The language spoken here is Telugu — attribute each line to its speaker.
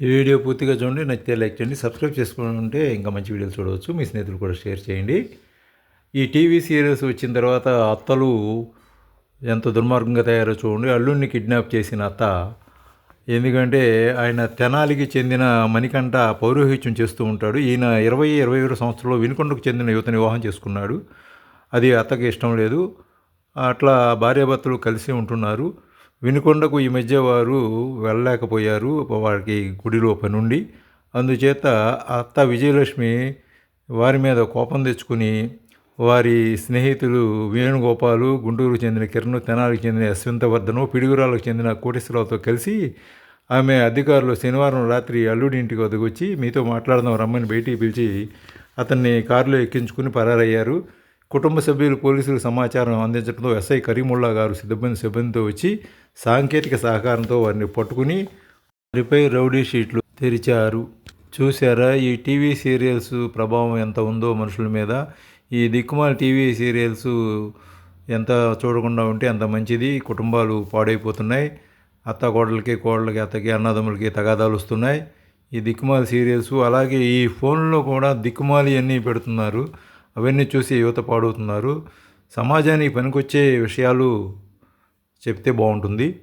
Speaker 1: ఈ వీడియో పూర్తిగా చూడండి నచ్చితే లైక్ చేయండి సబ్స్క్రైబ్ చేసుకుంటే ఇంకా మంచి వీడియోలు చూడవచ్చు. మీ స్నేహితులు కూడా షేర్ చేయండి. ఈ టీవీ సీరియల్స్ వచ్చిన తర్వాత అత్తలు ఎంత దుర్మార్గంగా తయారో చూడండి. అల్లుడిని కిడ్నాప్ చేసిన అత్త ఎందుకంటే ఆయన తెనాలికి చెందిన మణికంఠ పౌరోహిత్యం చేస్తూ ఉంటాడు. ఈయన ఇరవై ఇరవై ఏడు సంవత్సరంలో వినుకొండకు చెందిన యువతని వివాహం చేసుకున్నాడు. అది అత్తకి ఇష్టం లేదు. అట్లా భార్యాభర్తలు కలిసి ఉంటున్నారు. వినుకొండకు ఈ మధ్య వారు వెళ్ళలేకపోయారు వారికి గుడిలో పనుండి అందుచేత అత్త విజయలక్ష్మి వారి మీద కోపం తెచ్చుకుని వారి స్నేహితులు వేణుగోపాలు గుంటూరుకు చెందిన కిరణ్ తెనాలికి చెందిన యశ్వంతవర్ధను పిడుగురాలకు చెందిన కోటేశ్వరరావుతో కలిసి ఆమె అధికారులు శనివారం రాత్రి అల్లుడి ఇంటికి వద్దకు వచ్చి మీతో మాట్లాడదాం రమ్మని బయటికి పిలిచి అతన్ని కారులో ఎక్కించుకుని పరారయ్యారు. కుటుంబ సభ్యులు పోలీసులకు సమాచారం అందించడంతో ఎస్ఐ కరీముల్లా గారు సిబ్బంది సిబ్బందితో వచ్చి సాంకేతిక సహకారంతో వారిని పట్టుకుని వారిపై రౌడీ షీట్లు తెరిచారు. చూసారా ఈ టీవీ సీరియల్స్ ప్రభావం ఎంత ఉందో మనుషుల మీద. ఈ దిక్కుమాల టీవీ సీరియల్స్ ఎంత చూడకుండా ఉంటే అంత మంచిది. కుటుంబాలు పాడైపోతున్నాయి. అత్త కోడలకి కోడలకి అత్తకి అన్నదమ్ములకి తగాదాలు వస్తున్నాయి. ఈ దిక్కుమాల సీరియల్స్ అలాగే ఈ ఫోన్లో కూడా దిక్కుమాలి అన్నీ పెడుతున్నారు. అవన్నీ చూసి యువత పాడవుతున్నారు. సమాజానికి పనికొచ్చే విషయాలు చెప్తే బాగుంటుంది.